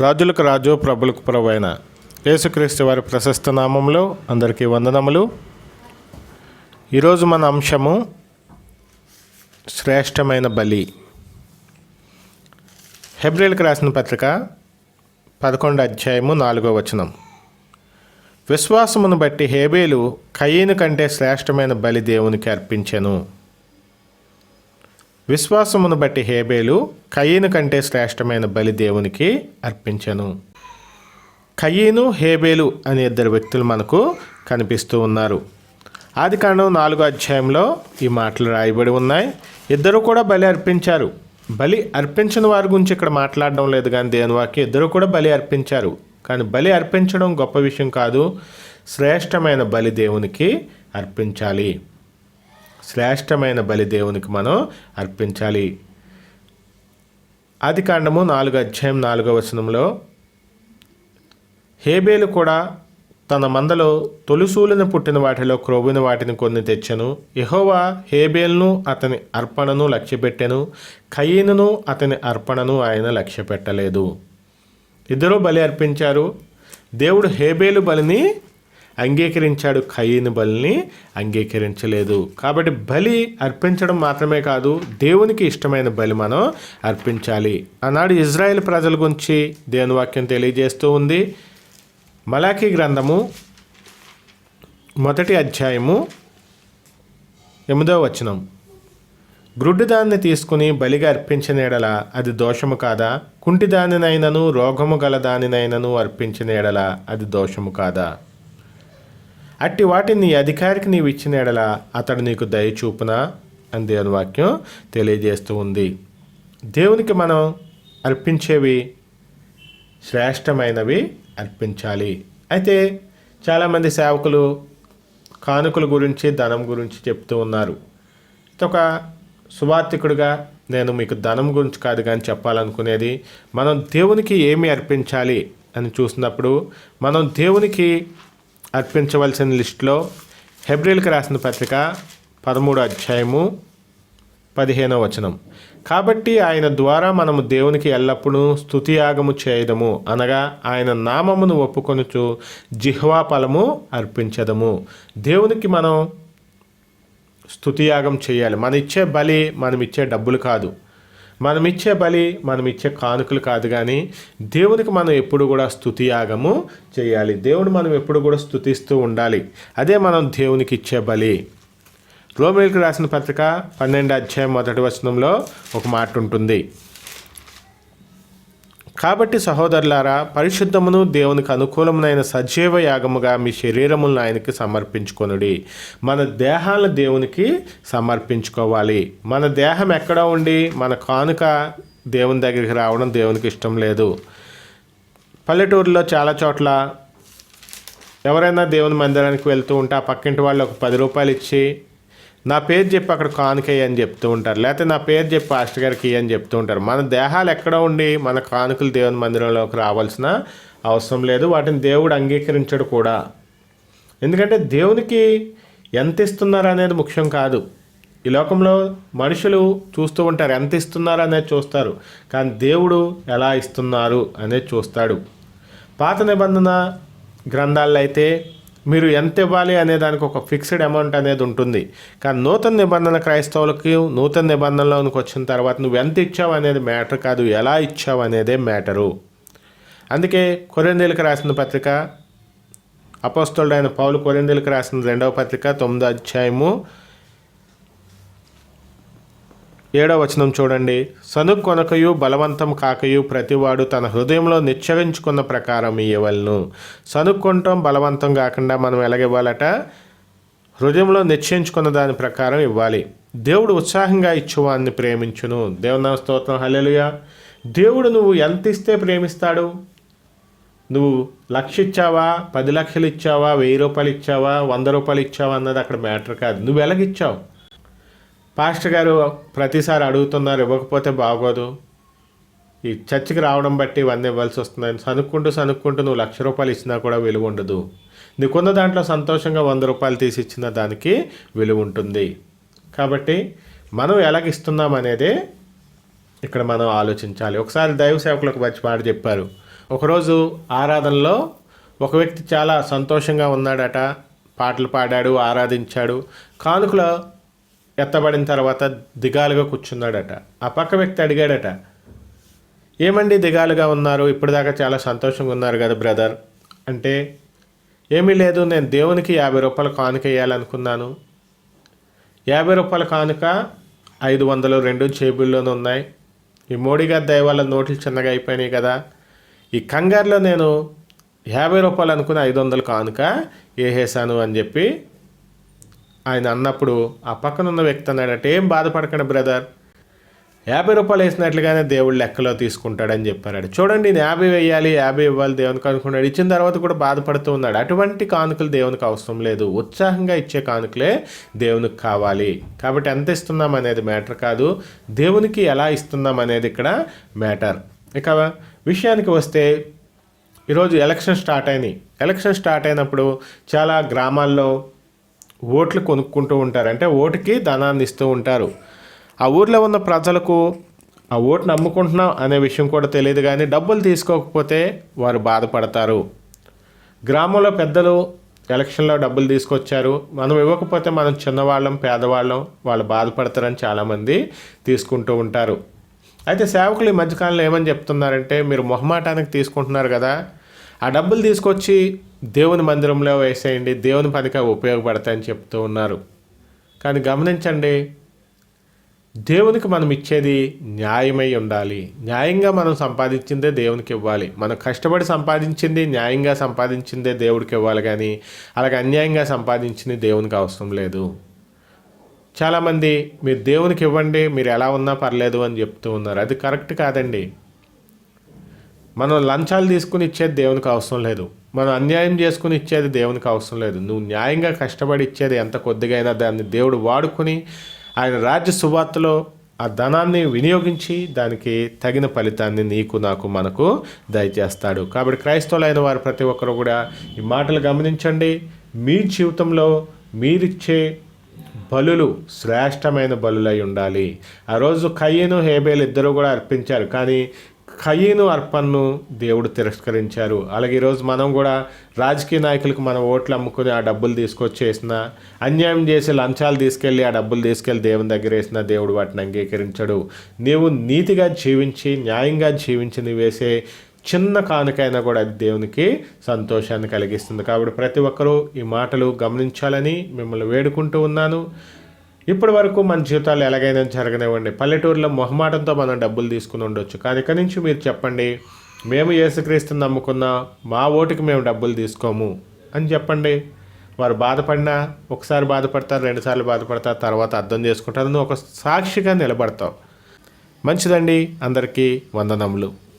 రాజులకు రాజు ప్రభులకు ప్రభు అయిన యేసుక్రీస్తు వారి ప్రశస్త నామంలో అందరికీ వందనములు. ఈరోజు మన అంశము శ్రేష్టమైన బలి. హెబ్రిల్కి రాసిన పత్రిక పదకొండు అధ్యాయము నాలుగో వచనం. విశ్వాసమును బట్టి హేబేలు కయ్యను కంటే శ్రేష్టమైన బలి దేవునికి అర్పించెను. విశ్వాసమును బట్టి హేబేలు కయ్యను కంటే శ్రేష్టమైన బలి దేవునికి అర్పించను. కయ్యను హేబేలు అనే ఇద్దరు వ్యక్తులు మనకు కనిపిస్తూ ఉన్నారు. ఆది కాండం నాలుగో అధ్యాయంలో ఈ మాటలు రాయబడి ఉన్నాయి. ఇద్దరు కూడా బలి అర్పించారు. బలి అర్పించిన వారి గురించి ఇక్కడ మాట్లాడడం లేదు కానీ దేని ఇద్దరు కూడా బలి అర్పించారు. కానీ బలి అర్పించడం గొప్ప విషయం కాదు. శ్రేష్టమైన బలి దేవునికి అర్పించాలి. శ్రేష్టమైన బలి దేవునికి మనం అర్పించాలి. ఆది కాండము నాలుగు అధ్యాయం నాలుగో వచనంలో హేబేలు కూడా తన మందలో తొలిసూలిన పుట్టిన వాటిలో క్రోవిన వాటిని కొన్ని తెచ్చెను. యహోవా హేబేల్ను అతని అర్పణను లక్ష్యపెట్టెను. కయీనును అతని అర్పణను ఆయన లక్ష్యపెట్టలేదు. ఇద్దరూ బలి అర్పించారు. దేవుడు హేబేలు బలిని అంగీకరించాడు కయ్యని బలిని అంగీకరించలేదు. కాబట్టి బలి అర్పించడం మాత్రమే కాదు దేవునికి ఇష్టమైన బలి మనం అర్పించాలి. ఆనాడు ఇజ్రాయెల్ ప్రజల గురించి దేవుని వాక్యం తెలియజేస్తూ ఉంది. మలాఖీ గ్రంథము మొదటి అధ్యాయము ఎనిమిదవ వచనం. గ్రుడ్డుదాన్ని తీసుకుని బలిగా అర్పించిన ఎడల అది దోషము కాదా? కుంటిదానినైనను రోగము గల దానినైనను అర్పించిన ఎడల అది దోషము కాదా? అట్టి వాటిని నీ అధికారికి నీవు ఇచ్చిన ఎడల అతడు నీకు దయ చూపునా? అని దేవుని వాక్యం తెలియజేస్తూ ఉంది. దేవునికి మనం అర్పించేవి శ్రేష్టమైనవి అర్పించాలి. అయితే చాలామంది సేవకులు కానుకల గురించి ధనం గురించి చెప్తూ ఉన్నారు. ఒక సువార్థికుడిగా నేను మీకు ధనం గురించి కాదు కానీ చెప్పాలనుకునేది మనం దేవునికి ఏమి అర్పించాలి అని చూసినప్పుడు మనం దేవునికి అర్పించవలసిన లిస్టులో హెబ్రిల్కి రాసిన పత్రిక పదమూడు అధ్యాయము పదిహేనవ వచనం. కాబట్టి ఆయన ద్వారా మనము దేవునికి ఎల్లప్పుడూ స్థుతియాగము చేయదము. అనగా ఆయన నామమును ఒప్పుకొనుచు జిహ్వా ఫలము అర్పించదము. దేవునికి మనం స్థుతియాగం చేయాలి. మన ఇచ్చే బలి మనం ఇచ్చే డబ్బులు కాదు. మనం ఇచ్చే బలి మనం ఇచ్చే కానుకలు కాదు కానీ దేవునికి మనం ఎప్పుడు కూడా స్తుతియాగము చేయాలి. దేవుడు మనం ఎప్పుడు కూడా స్థుతిస్తూ ఉండాలి. అదే మనం దేవునికి ఇచ్చే బలి. రోమిల్కి రాసిన పత్రిక పన్నెండు అధ్యాయం మొదటి వచనంలో ఒక మాట ఉంటుంది. కాబట్టి సహోదరులారా పరిశుద్ధమును దేవునికి అనుకూలమునైన సజీవ యాగముగా మీ శరీరములను ఆయనకి సమర్పించుకొనుడి. మన దేహాలను దేవునికి సమర్పించుకోవాలి. మన దేహం ఎక్కడ ఉండి మన కానుక దేవుని దగ్గరికి రావడం దేవునికి ఇష్టం లేదు. పల్లెటూరులో చాలా చోట్ల ఎవరైనా దేవుని మందిరానికి వెళ్తూ ఉంటే ఆ పక్కింటి వాళ్ళు ఒక పది రూపాయలు ఇచ్చి నా పేరు చెప్పి అక్కడ కానుకయ్య అని చెప్తూ ఉంటారు. లేకపోతే నా పేరు చెప్పి పాస్టర్ గారికి అని చెప్తూ ఉంటారు. మన దేహాలు ఎక్కడ ఉండి మన కానుకలు దేవుని మందిరంలోకి రావాల్సిన అవసరం లేదు. వాటిని దేవుడు అంగీకరించడు కూడా. ఎందుకంటే దేవునికి ఎంత ఇస్తున్నారు అనేది ముఖ్యం కాదు. ఈ లోకంలో మనుషులు చూస్తూ ఉంటారు. ఎంత ఇస్తున్నారు అనేది చూస్తారు. కానీ దేవుడు ఎలా ఇస్తున్నారు అనేది చూస్తాడు. పాత నిబంధన గ్రంథాల్లో అయితే మీరు ఎంత ఇవ్వాలి అనే దానికి ఒక ఫిక్స్డ్ అమౌంట్ అనేది ఉంటుంది. కానీ నూతన నిబంధన క్రైస్తవులకి నూతన నిబంధనలోనికి వచ్చిన తర్వాత నువ్వు ఎంత ఇచ్చావు అనేది మ్యాటర్ కాదు. ఎలా ఇచ్చావు అనేదే మ్యాటరు. అందుకే కొరెందేలకు రాసిన పత్రిక అపోస్తలుడైన పౌలు కొరెందేలకు రాసిన రెండవ పత్రిక తొమ్మిదో అధ్యాయము ఏడవ వచనం చూడండి. సనుక్కొనకయు బలవంతం కాకయు ప్రతివాడు తన హృదయంలో నిశ్చయించుకున్న ప్రకారం ఇవ్వవలను సనుక్కొనటం బలవంతం కాకుండా మనం ఎలాగివ్వాలట? హృదయంలో నిశ్చయించుకున్న దాని ప్రకారం ఇవ్వాలి. దేవుడు ఉత్సాహంగా ఇచ్చేవాడిని ప్రేమించును. దేవునా స్తోత్రం. హల్లెలూయా. దేవుడు నువ్వు ఎంత ఇస్తే ప్రేమిస్తాడు? నువ్వు లక్ష ఇచ్చావా? పది లక్షలు ఇచ్చావా? వెయ్యి రూపాయలు ఇచ్చావా? వంద రూపాయలు ఇచ్చావా? అన్నది అక్కడ మ్యాటర్ కాదు. నువ్వు ఎలాగిచ్చావు? పాస్టర్ గారు ప్రతిసారి అడుగుతున్నారు ఇవ్వకపోతే బాగోదు. ఈ చర్చికి రావడం బట్టి ఇవన్నీ ఇవ్వాల్సి వస్తుందని సనుక్కుంటూ సనుక్కుంటూ నువ్వు లక్ష రూపాయలు ఇచ్చినా కూడా విలువ ఉండదు. నీకున్న దాంట్లో సంతోషంగా వంద రూపాయలు తీసి ఇచ్చిన దానికి విలువ ఉంటుంది. కాబట్టి మనం ఎలాగిస్తున్నాం అనేది ఇక్కడ మనం ఆలోచించాలి. ఒకసారి దైవ సేవకులకు వచ్చి మాట చెప్పారు. ఒకరోజు ఆరాధనలో ఒక వ్యక్తి చాలా సంతోషంగా ఉన్నాడట. పాటలు పాడాడు ఆరాధించాడు. కానుకలో ఎత్తబడిన తర్వాత దిగాలుగా కూర్చున్నాడట. ఆ పక్క వ్యక్తి అడిగాడట ఏమండి దిగాలుగా ఉన్నారు? ఇప్పటిదాకా చాలా సంతోషంగా ఉన్నారు కదా బ్రదర్. అంటే ఏమీ లేదు నేను దేవునికి యాభై రూపాయలు కానుక వేయాలనుకున్నాను యాభై రూపాయల కానుక ఐదు వందలు రెండు చేబుల్లోనే ఉన్నాయి. ఈ మోడీ గారి దయ వల్ల నోట్లు చిన్నగా అయిపోయినాయి కదా. ఈ కంగారులో నేను యాభై రూపాయలు అనుకుని ఐదు వందలు కానుక వేసేసాను అని చెప్పి ఆయన అన్నప్పుడు ఆ పక్కన ఉన్న వ్యక్తి అన్నాడట ఏం బాధపడకండి బ్రదర్. యాభై రూపాయలు వేసినట్లుగానే దేవుడు లెక్కలో తీసుకుంటాడని చెప్పాడు చూడండి నేను యాభై వేయాలి యాభై ఇవ్వాలి దేవునికి అనుకున్నాడు. ఇచ్చిన తర్వాత కూడా బాధపడుతూ ఉన్నాడు. అటువంటి కానుకలు దేవునికి అవసరం లేదు. ఉత్సాహంగా ఇచ్చే కానుకలే దేవునికి కావాలి. కాబట్టి ఎంత ఇస్తున్నాం అనేది మ్యాటర్ కాదు. దేవునికి ఎలా ఇస్తున్నాం అనేది ఇక్కడ మ్యాటర్. ఇక విషయానికి వస్తే ఈరోజు ఎలక్షన్ స్టార్ట్ అయినాయి. ఎలక్షన్ స్టార్ట్ అయినప్పుడు చాలా గ్రామాల్లో ఓట్లు కొనుక్కుంటూ ఉంటారు. అంటే ఓటుకి ధనాన్ని ఇస్తూ ఉంటారు. ఆ ఊర్లో ఉన్న ప్రజలకు ఆ ఓటు నమ్ముకుంటున్నాం అనే విషయం కూడా తెలియదు కానీ డబ్బులు తీసుకోకపోతే వారు బాధపడతారు. గ్రామంలో పెద్దలు ఎలక్షన్లో డబ్బులు తీసుకొచ్చారు. మనం ఇవ్వకపోతే మనం చిన్నవాళ్ళం పేదవాళ్ళం వాళ్ళు బాధపడతారని చాలామంది తీసుకుంటూ ఉంటారు. అయితే సేవకులు ఈ మధ్యకాలంలో ఏమని చెప్తున్నారంటే మీరు మొహమాటానికి తీసుకుంటున్నారు కదా ఆ డబ్బులు తీసుకొచ్చి దేవుని మందిరంలో వేసేయండి దేవుని పనికి ఉపయోగపడతాయని చెప్తూ ఉన్నారు. కానీ గమనించండి దేవునికి మనం ఇచ్చేది న్యాయమై ఉండాలి. న్యాయంగా మనం సంపాదించిందే దేవునికి ఇవ్వాలి. మనం కష్టపడి సంపాదించింది న్యాయంగా సంపాదించిందే దేవుడికి ఇవ్వాలి కానీ అలాగే అన్యాయంగా సంపాదించింది దేవునికి అవసరం లేదు. చాలామంది మీరు దేవునికి ఇవ్వండి మీరు ఎలా ఉన్నా పర్లేదు అని చెప్తూ ఉన్నారు. అది కరెక్ట్ కాదండి. మనం లంచాలు తీసుకుని ఇచ్చేది దేవునికి అవసరం లేదు. మనం అన్యాయం చేసుకుని ఇచ్చేది దేవునికి అవసరం లేదు. నువ్వు న్యాయంగా కష్టపడి ఇచ్చేది ఎంత కొద్దిగైనా దాన్ని దేవుడు వాడుకుని ఆయన రాజ్య సువార్తలో ఆ ధనాన్ని వినియోగించి దానికి తగిన ఫలితాన్ని నీకు నాకు మనకు దయచేస్తాడు. కాబట్టి క్రైస్తవులైన వారు ప్రతి ఒక్కరు కూడా ఈ మాటలు గమనించండి. మీ జీవితంలో మీరిచ్చే బలులు శ్రేష్టమైన బలులై ఉండాలి. ఆ రోజు కయ్యను హేబేలు ఇద్దరు కూడా అర్పించారు. కానీ ఖయీను అర్పణను దేవుడు తిరస్కరించారు. అలాగే ఈరోజు మనం కూడా రాజకీయ నాయకులకు మన ఓట్లు అమ్ముకుని ఆ డబ్బులు తీసుకొచ్చేసిన అన్యాయం చేసి లంచాలు తీసుకెళ్ళి ఆ డబ్బులు తీసుకెళ్ళి దేవుని దగ్గర వేసిన దేవుడు వాటిని అంగీకరించడు. నీవు నీతిగా జీవించి న్యాయంగా జీవించి వేసే చిన్న కానుకైనా కూడా అది దేవునికి సంతోషాన్ని కలిగిస్తుంది. కాబట్టి ప్రతి ఒక్కరూ ఈ మాటలు గమనించాలని మిమ్మల్ని వేడుకుంటూ ఉన్నాను. ఇప్పటి వరకు మన జీవితాలు ఎలాగైనా జరగనివ్వండి. పల్లెటూరులో మొహమాటంతో మనం డబ్బులు తీసుకుని ఉండొచ్చు. కానీ ఇక్కడి నుంచి మీరు చెప్పండి మేము యేసుక్రీస్తుని నమ్ముకున్నా మా ఓటుకి మేము డబ్బులు తీసుకోము అని చెప్పండి. వారు బాధపడినా ఒకసారి బాధపడతారు రెండుసార్లు బాధపడతారు తర్వాత అర్థం చేసుకుంటారు. నువ్వు ఒక సాక్షిగా నిలబడతావు. మంచిదండి. అందరికీ వందనములు.